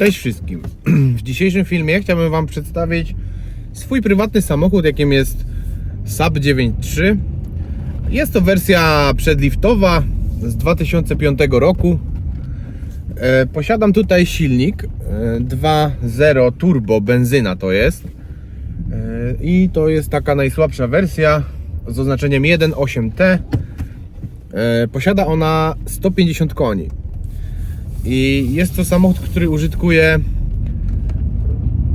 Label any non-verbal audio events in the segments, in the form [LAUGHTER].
Cześć wszystkim. [CLEARS THROAT] W dzisiejszym filmie chciałbym Wam przedstawić swój prywatny samochód, jakim jest Saab 9.3. Jest to wersja przedliftowa z 2005 roku. E, Posiadam tutaj silnik e, 2.0 turbo benzyna to jest. E, I to jest taka najsłabsza wersja z oznaczeniem 1.8T. E, Posiada ona 150 koni. I jest to samochód, który użytkuję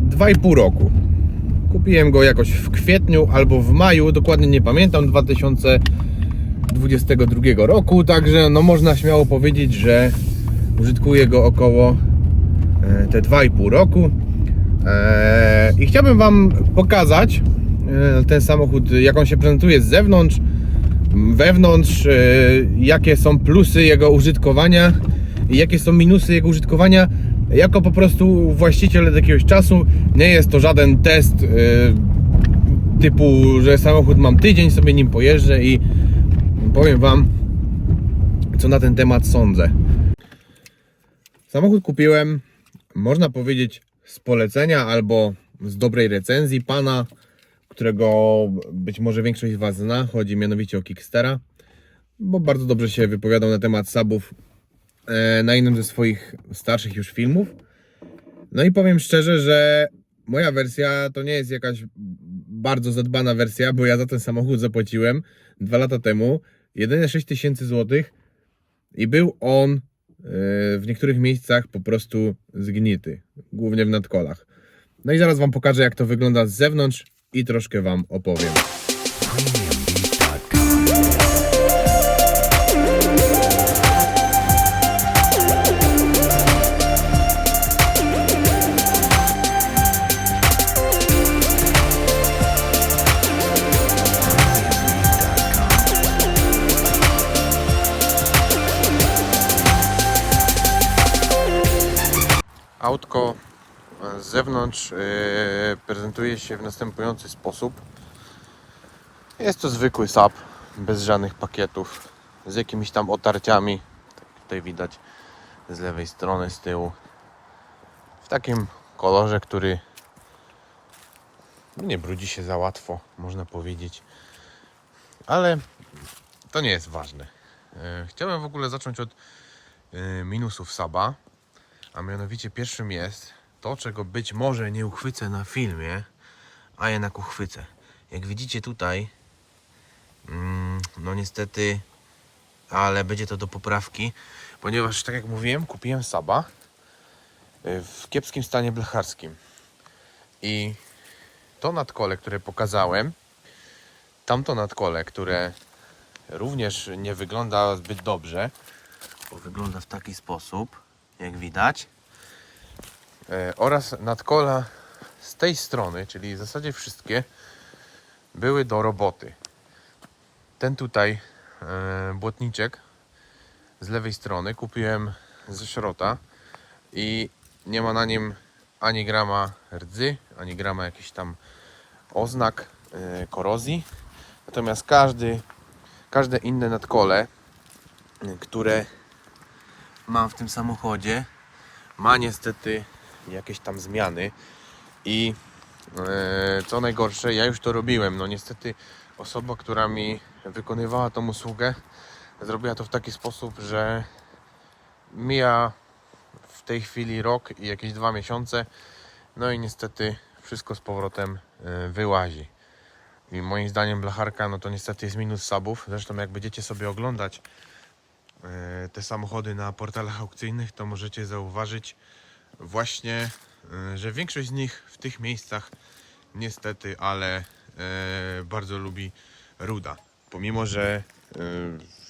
2,5 roku. Kupiłem go jakoś w kwietniu albo w maju, dokładnie nie pamiętam, 2022 roku, także no można śmiało powiedzieć, że użytkuję go około e, te 2,5 roku. E, I chciałbym Wam pokazać e, ten samochód, jak on się prezentuje z zewnątrz, wewnątrz, jakie są plusy jego użytkowania i jakie są minusy jego użytkowania jako po prostu właściciel od jakiegoś czasu. Nie jest to żaden test e, typu, że samochód mam tydzień, sobie nim pojeżdżę i powiem Wam, co na ten temat sądzę. Samochód kupiłem, można powiedzieć, z polecenia albo z dobrej recenzji pana, którego być może większość z Was zna. Chodzi mianowicie o Kickstera, bo bardzo dobrze się wypowiadał na temat subów e, na innym ze swoich starszych już filmów. No i powiem szczerze, że moja wersja to nie jest jakaś bardzo zadbana wersja, bo ja za ten samochód zapłaciłem dwa lata temu jedyne 6 tysięcy złotych i był on e, w niektórych miejscach po prostu zgnity, głównie w nadkolach. No i zaraz Wam pokażę, jak to wygląda z zewnątrz i troszkę Wam opowiem. Autko z zewnątrz e, prezentuje się w następujący sposób. Jest to zwykły SAP, bez żadnych pakietów, z jakimiś tam otarciami. Tak tutaj widać z lewej strony, z tyłu. W takim kolorze, który nie brudzi się za łatwo, można powiedzieć. Ale to nie jest ważne. E, Chciałem w ogóle zacząć od e, minusów Saba. A mianowicie pierwszym jest to, czego być może nie uchwycę na filmie, a jednak uchwycę. Jak widzicie tutaj, mm, no niestety, ale będzie to do poprawki, ponieważ tak jak mówiłem, kupiłem Saba y, w kiepskim stanie blecharskim. I to nadkole, które pokazałem, tamto nadkole, które również nie wygląda zbyt dobrze, bo wygląda w taki sposób, jak widać. E, oraz nadkola z tej strony, czyli w zasadzie wszystkie, były do roboty. Ten tutaj e, błotniczek z lewej strony kupiłem ze szrota i nie ma na nim ani grama rdzy, ani grama jakichś tam oznak e, korozji. Natomiast każdy, każde inne nadkole, które mam w tym samochodzie ma niestety jakieś tam zmiany i e, co najgorsze, ja już to robiłem. No niestety osoba, która mi wykonywała tą usługę, zrobiła to w taki sposób, że mija w tej chwili rok i jakieś dwa miesiące, no i niestety wszystko z powrotem e, wyłazi. I moim zdaniem blacharka, no to niestety jest minus subów. Zresztą jak będziecie sobie oglądać te samochody na portalach aukcyjnych, to możecie zauważyć właśnie, e, że większość z nich w tych miejscach niestety, ale e, bardzo lubi ruda. Pomimo, że e,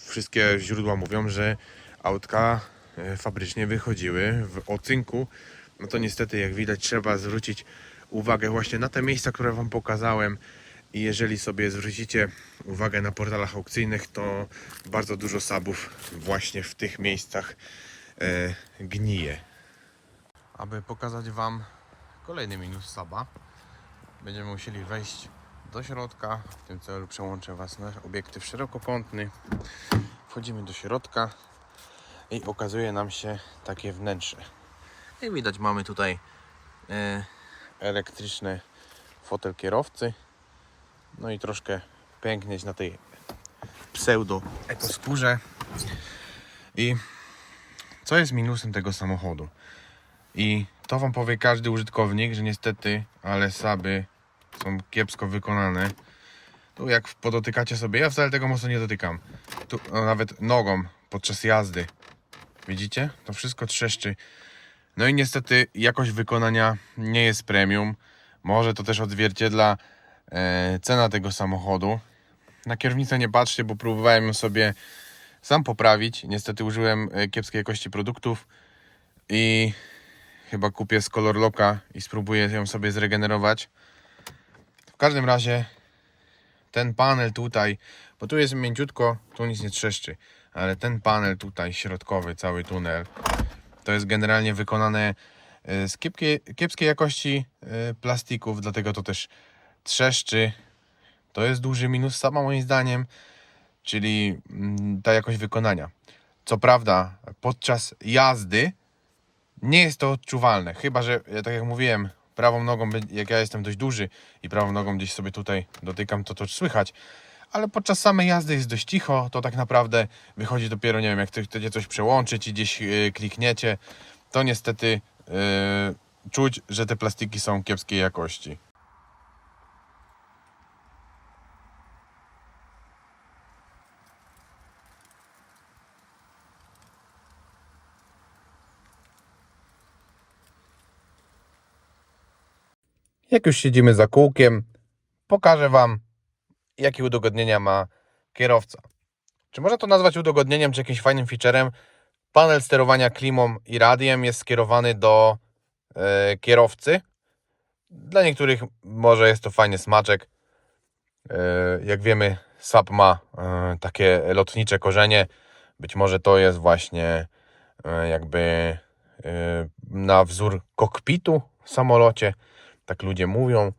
wszystkie źródła mówią, że autka e, fabrycznie wychodziły w ocynku, no to niestety jak widać trzeba zwrócić uwagę właśnie na te miejsca, które Wam pokazałem. I jeżeli sobie zwrócicie uwagę na portalach aukcyjnych, to bardzo dużo sabów właśnie w tych miejscach e, gnije. Aby pokazać Wam kolejny minus saba, będziemy musieli wejść do środka. W tym celu przełączę Was na obiektyw szerokokątny. Wchodzimy do środka i okazuje nam się takie wnętrze, I widać mamy tutaj e, elektryczny fotel kierowcy. No i troszkę pęknieć na tej pseudo ekoskórze. I co jest minusem tego samochodu? I to wam powie każdy użytkownik, że niestety, ale saby są kiepsko wykonane. Tu jak podotykacie sobie, ja wcale tego mocno nie dotykam. Tu no, nawet nogą podczas jazdy. Widzicie? To wszystko trzeszczy. No i niestety jakość wykonania nie jest premium. Może to też odzwierciedla cena tego samochodu. Na kierownicę nie patrzcie, bo próbowałem sobie sam poprawić. Niestety użyłem e, kiepskiej jakości produktów i chyba kupię z Color Locka i spróbuję ją sobie zregenerować. W każdym razie ten panel tutaj, bo tu jest mięciutko, tu nic nie trzeszczy, ale ten panel tutaj środkowy, cały tunel, to jest generalnie wykonane e, z kiepskiej, kiepskiej jakości e, plastików, dlatego to też trzeszczy. To jest duży minus sama moim zdaniem, czyli mm, ta jakość wykonania. Co prawda, podczas jazdy nie jest to odczuwalne, chyba że, tak jak mówiłem, prawą nogą, jak ja jestem dość duży i prawą nogą gdzieś sobie tutaj dotykam, to to słychać. Ale podczas samej jazdy jest dość cicho, to tak naprawdę wychodzi dopiero, nie wiem, jak chcecie coś przełączyć i gdzieś yy, klikniecie, to niestety yy, czuć, że te plastiki są kiepskiej jakości. Jak już siedzimy za kółkiem, pokażę Wam, jakie udogodnienia ma kierowca. Czy można to nazwać udogodnieniem, czy jakimś fajnym featurem? Panel sterowania klimą i radiem jest skierowany do e, kierowcy. Dla niektórych może jest to fajny smaczek. E, jak wiemy, SAP ma e, takie lotnicze korzenie. Być może to jest właśnie jakby na wzór kokpitu w samolocie. Tak ludzie mówią.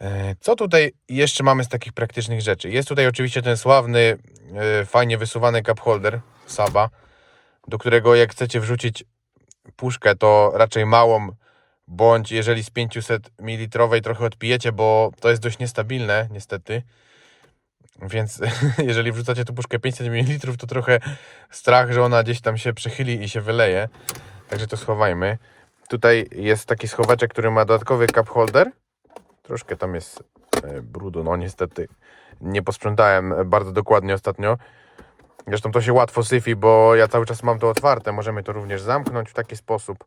E, Co tutaj jeszcze mamy z takich praktycznych rzeczy? Jest tutaj oczywiście ten sławny, e, fajnie wysuwany cup holder Saba, do którego jak chcecie wrzucić puszkę, to raczej małą, bądź jeżeli z 500 ml trochę odpijecie, bo to jest dość niestabilne, niestety. Więc [LAUGHS] jeżeli wrzucacie tu puszkę 500 ml, to trochę strach, że ona gdzieś tam się przechyli i się wyleje. Także to schowajmy. Tutaj jest taki schoweczek, który ma dodatkowy cup holder. Troszkę tam jest e, brudu, no niestety nie posprzątałem bardzo dokładnie ostatnio. Zresztą to się łatwo syfi, bo ja cały czas mam to otwarte. Możemy to również zamknąć w taki sposób.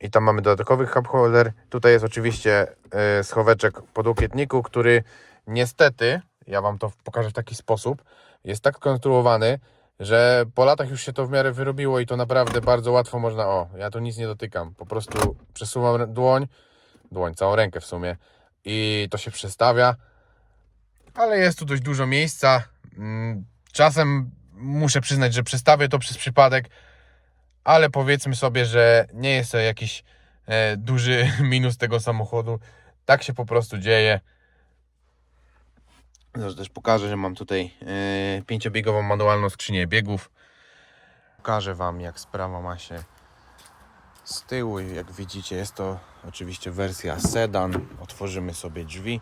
I tam mamy dodatkowy cup holder. Tutaj jest oczywiście e, schoweczek po dłukietniku, który niestety, ja Wam to pokażę w taki sposób, jest tak skonstruowany, że po latach już się to w miarę wyrobiło i to naprawdę bardzo łatwo można, o, ja tu nic nie dotykam, po prostu przesuwam dłoń, dłoń, całą rękę w sumie i to się przestawia, ale jest tu dość dużo miejsca. Mm, Czasem muszę przyznać, że przestawię to przez przypadek, ale powiedzmy sobie, że nie jest to jakiś e, duży [LAUGHS] minus tego samochodu. Tak się po prostu dzieje. Zaraz też pokażę, że mam tutaj e, pięciobiegową manualną skrzynię biegów. Pokażę Wam, jak sprawa ma się z tyłu. Jak widzicie, jest to oczywiście wersja sedan. Otworzymy sobie drzwi.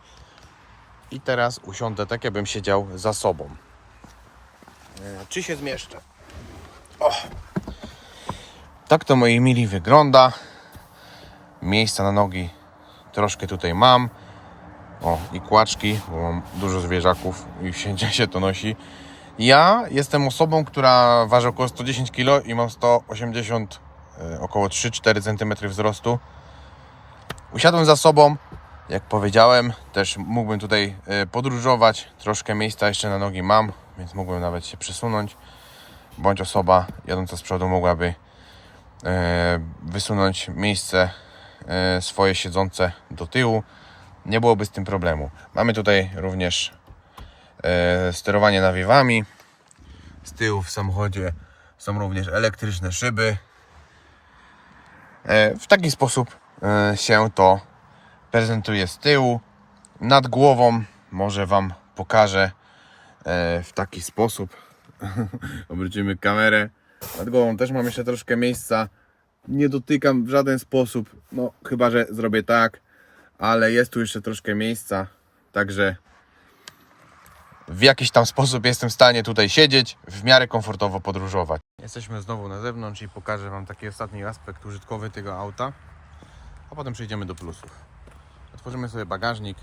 I teraz usiądę tak, jakbym siedział za sobą. E, Czy się zmieszczę? O! Tak to moi mili wygląda. Miejsca na nogi troszkę tutaj mam. O, i kłaczki, bo mam dużo zwierzaków i wszędzie się to nosi. Ja jestem osobą, która waży około 110 kg i mam 180, e, około 3-4 cm wzrostu. Usiadłem za sobą, jak powiedziałem, też mógłbym tutaj e, podróżować. Troszkę miejsca jeszcze na nogi mam, więc mógłbym nawet się przesunąć. Bądź osoba jadąca z przodu mogłaby e, wysunąć miejsce swoje siedzące do tyłu. Nie byłoby z tym problemu. Mamy tutaj również e, sterowanie nawiewami. Z tyłu w samochodzie są również elektryczne szyby. E, w taki sposób e, się to prezentuje z tyłu. Nad głową może Wam pokażę e, w taki sposób. [LAUGHS] Obrócimy kamerę. Nad głową też mam jeszcze troszkę miejsca, nie dotykam w żaden sposób. No, chyba że zrobię tak, ale jest tu jeszcze troszkę miejsca, także w jakiś tam sposób jestem w stanie tutaj siedzieć, w miarę komfortowo podróżować. Jesteśmy znowu na zewnątrz i pokażę Wam taki ostatni aspekt użytkowy tego auta, a potem przejdziemy do plusów. Otworzymy sobie bagażnik.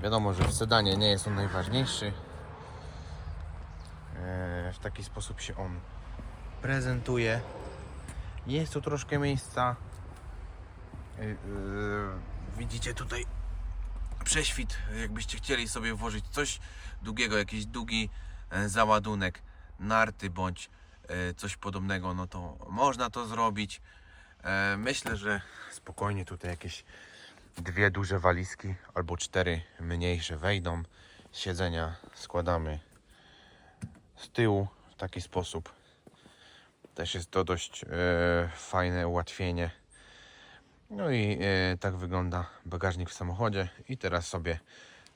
Wiadomo, że w sedanie nie jest on najważniejszy. Eee, W taki sposób się on prezentuje. Jest tu troszkę miejsca. Widzicie tutaj prześwit, jakbyście chcieli sobie włożyć coś długiego, jakiś długi e, załadunek, narty bądź e, coś podobnego, no to można to zrobić. E, Myślę, że spokojnie tutaj jakieś dwie duże walizki albo cztery mniejsze wejdą. Siedzenia składamy z tyłu w taki sposób. Też jest to dość fajne ułatwienie. No i e, tak wygląda bagażnik w samochodzie. I teraz sobie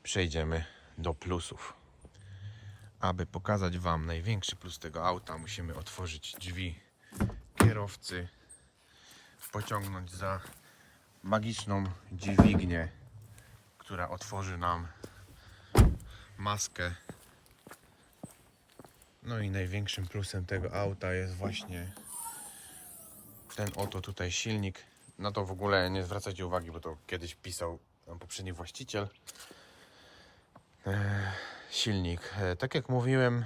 przejdziemy do plusów. Aby pokazać Wam największy plus tego auta, musimy otworzyć drzwi kierowcy, pociągnąć za magiczną dźwignię, która otworzy nam maskę. No i największym plusem tego auta jest właśnie ten oto tutaj silnik. Na to w ogóle nie zwracajcie uwagi, bo to kiedyś pisał poprzedni właściciel. E, silnik. E, tak jak mówiłem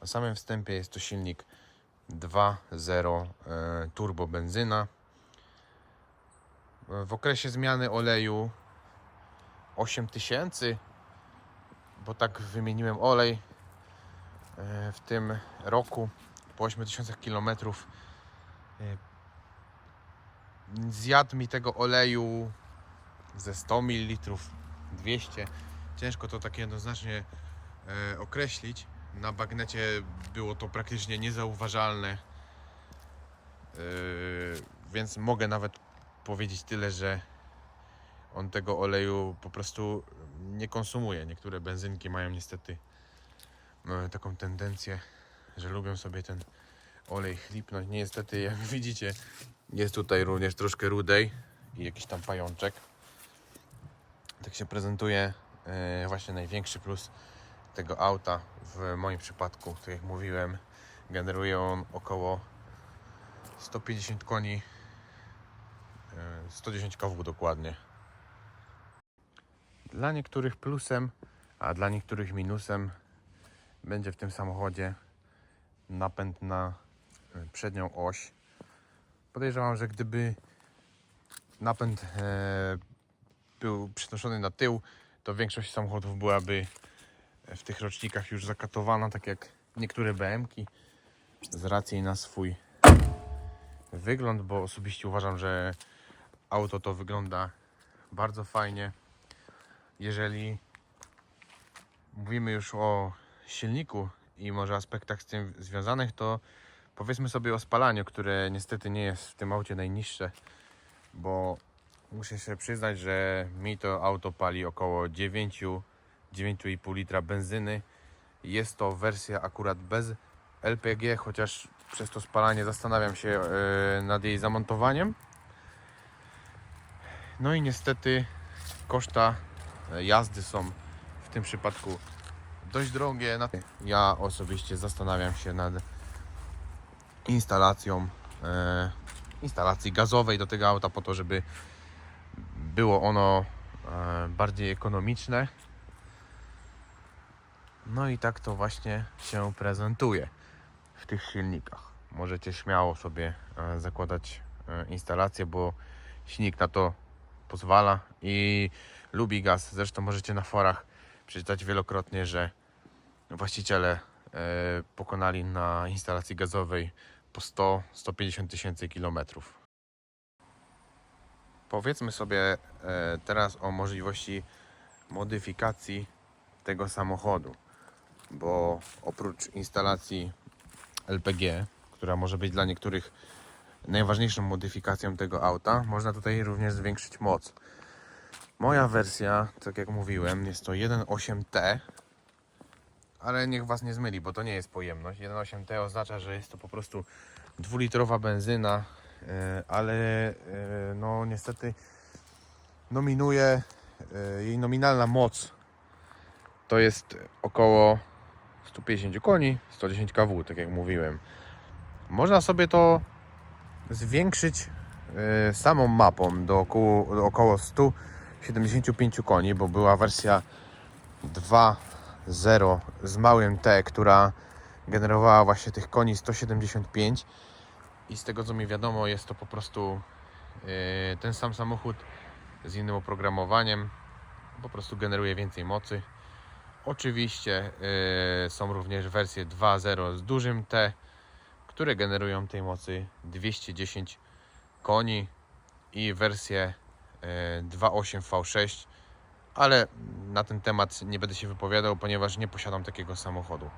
na samym wstępie, jest to silnik 2.0 e, turbo benzyna. W okresie zmiany oleju 8000, bo tak wymieniłem olej w tym roku po 8000 km zjadł mi tego oleju ze 100 ml, 200. Ciężko to tak jednoznacznie e, określić. Na bagnecie było to praktycznie niezauważalne. E, więc mogę nawet powiedzieć tyle, że on tego oleju po prostu nie konsumuje. Niektóre benzynki mają niestety e, taką tendencję, że lubią sobie ten olej chlipnąć. Niestety, jak widzicie, jest tutaj również troszkę rudej i jakiś tam pajączek. Tak się prezentuje e, właśnie największy plus tego auta. W moim przypadku, tak jak mówiłem, generuje on około 150 koni, e, 110 kW dokładnie. Dla niektórych plusem, a dla niektórych minusem będzie w tym samochodzie napęd na e, przednią oś. Podejrzewam, że gdyby napęd e, był przenoszony na tył, to większość samochodów byłaby w tych rocznikach już zakatowana, tak jak niektóre BM-ki, z racji na swój wygląd, bo osobiście uważam, że auto to wygląda bardzo fajnie. Jeżeli mówimy już o silniku i może aspektach z tym związanych, to powiedzmy sobie o spalaniu, które niestety nie jest w tym aucie najniższe, bo muszę się przyznać, że mi to auto pali około 9, 9,5 litra benzyny. Jest to wersja akurat bez LPG, chociaż przez to spalanie zastanawiam się e, nad jej zamontowaniem. No i niestety koszta e, jazdy są w tym przypadku dość drogie. Ja osobiście zastanawiam się nad instalacją e, instalacji gazowej do tego auta po to, żeby było ono e, bardziej ekonomiczne. No i tak to właśnie się prezentuje w tych silnikach. Możecie śmiało sobie e, zakładać e, instalację, bo silnik na to pozwala i lubi gaz. Zresztą możecie na forach przeczytać wielokrotnie, że właściciele e, pokonali na instalacji gazowej po 100-150 tysięcy kilometrów. Powiedzmy sobie e, teraz o możliwości modyfikacji tego samochodu, bo oprócz instalacji LPG, która może być dla niektórych najważniejszą modyfikacją tego auta, można tutaj również zwiększyć moc. Moja wersja, tak jak mówiłem, jest to 1.8T, ale niech Was nie zmyli, bo to nie jest pojemność. 1.8T oznacza, że jest to po prostu dwulitrowa benzyna e, ale e, no niestety nominuje e, jej nominalna moc to jest około 150 koni, 110 kW, tak jak mówiłem. Można sobie to zwiększyć samą mapą do około, do około 175 koni, bo była wersja 2.0 z małym T, która generowała właśnie tych koni 175 i z tego co mi wiadomo jest to po prostu e, ten sam samochód z innym oprogramowaniem. Po prostu generuje więcej mocy. Oczywiście e, są również wersje 2.0 z dużym T które generują tej mocy 210 koni. I wersję e, 2.8 V6 ale na ten temat nie będę się wypowiadał, ponieważ nie posiadam takiego samochodu.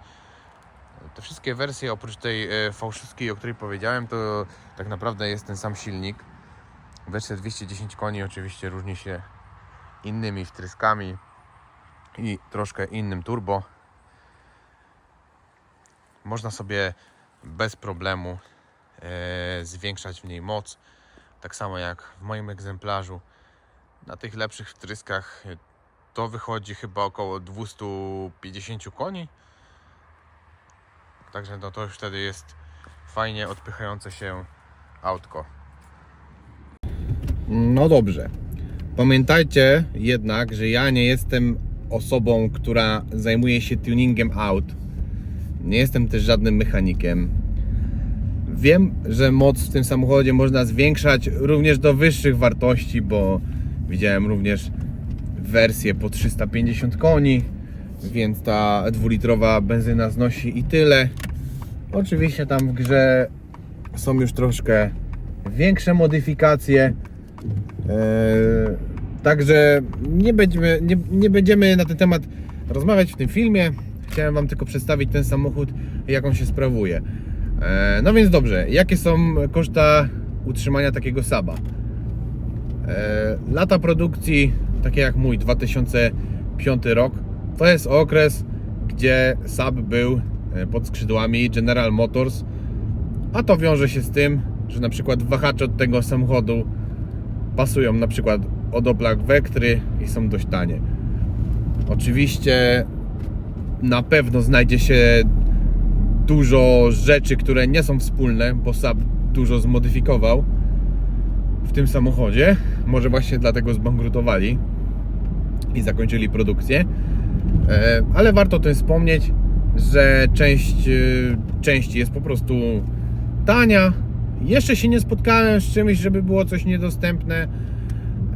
Te wszystkie wersje, oprócz tej e, V6, o której powiedziałem, to tak naprawdę jest ten sam silnik. Wersja 210 koni oczywiście różni się innymi wtryskami i troszkę innym turbo. Można sobie bez problemu e, zwiększać w niej moc. Tak samo jak w moim egzemplarzu. Na tych lepszych wtryskach to wychodzi chyba około 250 koni. Także no to już wtedy jest fajnie odpychające się autko. No dobrze. Pamiętajcie jednak, że ja nie jestem osobą, która zajmuje się tuningiem aut. Nie jestem też żadnym mechanikiem. Wiem, że moc w tym samochodzie można zwiększać również do wyższych wartości, bo widziałem również wersję po 350 koni, więc ta dwulitrowa benzyna znosi i tyle. Oczywiście tam w grze są już troszkę większe modyfikacje. Eee, także nie będziemy, nie, nie będziemy na ten temat rozmawiać w tym filmie. Chciałem Wam tylko przedstawić ten samochód jak on się sprawuje. Eee, no więc dobrze, jakie są koszta utrzymania takiego Saba? Eee, lata produkcji, takie jak mój 2005 rok, to jest okres, gdzie Saab był e, pod skrzydłami General Motors, a to wiąże się z tym, że na przykład wahacze od tego samochodu pasują na przykład od Opla Vectry i są dość tanie. Oczywiście na pewno znajdzie się dużo rzeczy, które nie są wspólne, bo Saab dużo zmodyfikował w tym samochodzie. Może właśnie dlatego zbankrutowali i zakończyli produkcję. E, Ale warto o tym wspomnieć, że część e, części jest po prostu tania. Jeszcze się nie spotkałem z czymś, żeby było coś niedostępne.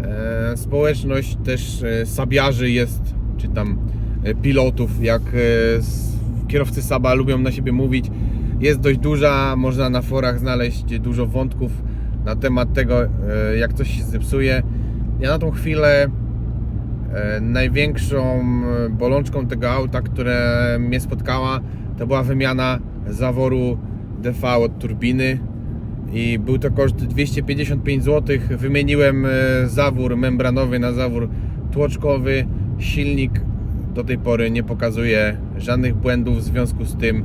E, Społeczność też sabiarzy jest, czy tam pilotów, jak kierowcy Saba lubią na siebie mówić, jest dość duża. Można na forach znaleźć dużo wątków na temat tego, e, jak coś się zepsuje. Ja na tą chwilę E, Największą e, bolączką tego auta, które mnie spotkała, to była wymiana zaworu DV od turbiny i był to koszt 255 zł. Wymieniłem zawór membranowy na zawór tłoczkowy. Silnik do tej pory nie pokazuje żadnych błędów w związku z tym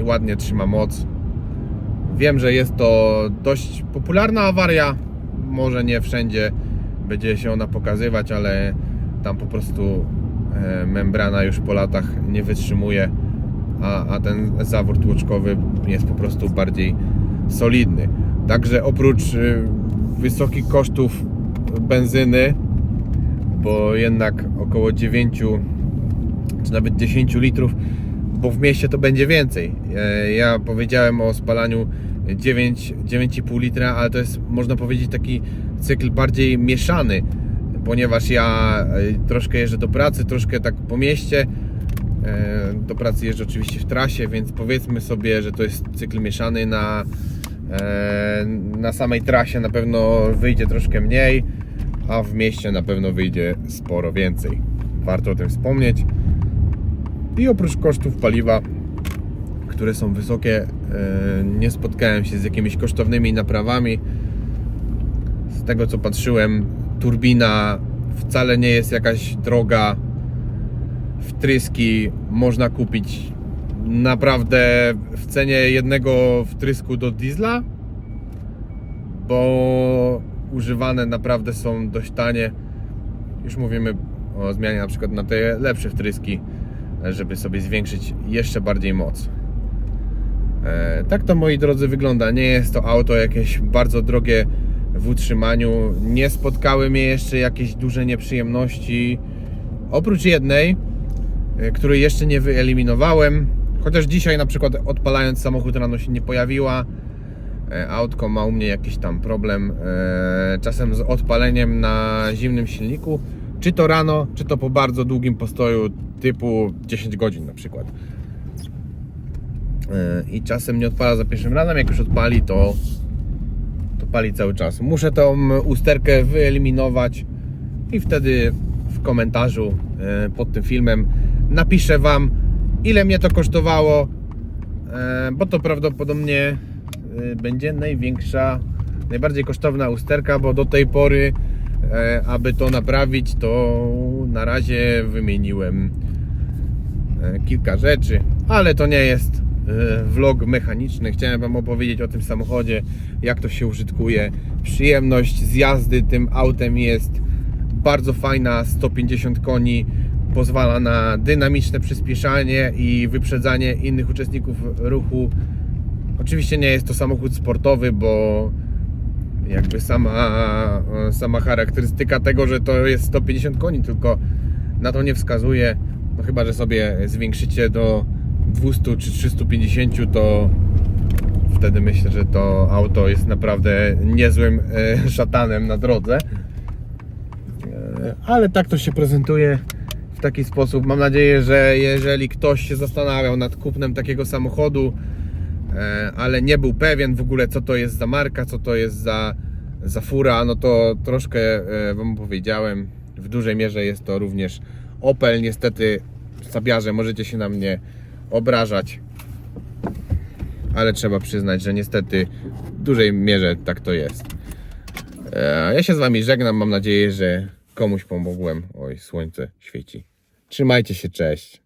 i ładnie trzyma moc. Wiem, że jest to dość popularna awaria, może nie wszędzie będzie się ona pokazywać, ale tam po prostu e, membrana już po latach nie wytrzymuje, a, a ten zawór tłoczkowy jest po prostu bardziej solidny. Także oprócz y, wysokich kosztów benzyny, bo jednak około 9 czy nawet 10 litrów, bo w mieście to będzie więcej. E, Ja powiedziałem o spalaniu 9, 9,5 litra, ale to jest można powiedzieć taki cykl bardziej mieszany, ponieważ ja e, troszkę jeżdżę do pracy, troszkę tak po mieście. E, Do pracy jeżdżę oczywiście w trasie, więc powiedzmy sobie, że to jest cykl mieszany na, e, na samej trasie na pewno wyjdzie troszkę mniej, a w mieście na pewno wyjdzie sporo więcej. Warto o tym wspomnieć. I oprócz kosztów paliwa, które są wysokie, e, nie spotkałem się z jakimiś kosztownymi naprawami. Z tego co patrzyłem, turbina wcale nie jest jakaś droga. Wtryski można kupić naprawdę w cenie jednego wtrysku do diesla bo używane naprawdę są dość tanie. Już mówimy o zmianie na przykład na te lepsze wtryski, żeby sobie zwiększyć jeszcze bardziej moc. E, tak to moi drodzy wygląda. Nie jest to auto jakieś bardzo drogie w utrzymaniu. Nie spotkały mnie jeszcze jakieś duże nieprzyjemności. Oprócz jednej, e, której jeszcze nie wyeliminowałem. Chociaż dzisiaj na przykład odpalając samochód rano się nie pojawiła. E, Autko ma u mnie jakiś tam problem czasem z odpaleniem na zimnym silniku. Czy to rano, czy to po bardzo długim postoju typu 10 godzin na przykład. E, I czasem nie odpala za pierwszym razem, jak już odpali to, to pali cały czas. Muszę tą usterkę wyeliminować i wtedy w komentarzu e, pod tym filmem napiszę Wam ile mnie to kosztowało, e, bo to prawdopodobnie będzie największa, najbardziej kosztowna usterka, bo do tej pory, aby to naprawić, to na razie wymieniłem kilka rzeczy, ale to nie jest vlog mechaniczny. Chciałem Wam opowiedzieć o tym samochodzie, jak to się użytkuje. Przyjemność z jazdy tym autem jest bardzo fajna, 150 koni pozwala na dynamiczne przyspieszanie i wyprzedzanie innych uczestników ruchu. Oczywiście nie jest to samochód sportowy, bo jakby sama, sama charakterystyka tego, że to jest 150 koni, tylko na to nie wskazuje. No chyba, że sobie zwiększycie do 200 czy 350, to wtedy myślę, że to auto jest naprawdę niezłym e, szatanem na drodze. E, Ale tak to się prezentuje w taki sposób. Mam nadzieję, że jeżeli ktoś się zastanawiał nad kupnem takiego samochodu, e, ale nie był pewien w ogóle, co to jest za marka, co to jest za, za fura, no to troszkę Wam powiedziałem. W dużej mierze jest to również Opel. Niestety, sabiarze, możecie się na mnie obrażać, ale trzeba przyznać, że niestety w dużej mierze tak to jest. E, Ja się z Wami żegnam. Mam nadzieję, że komuś pomogłem. Oj, słońce świeci. Trzymajcie się, cześć.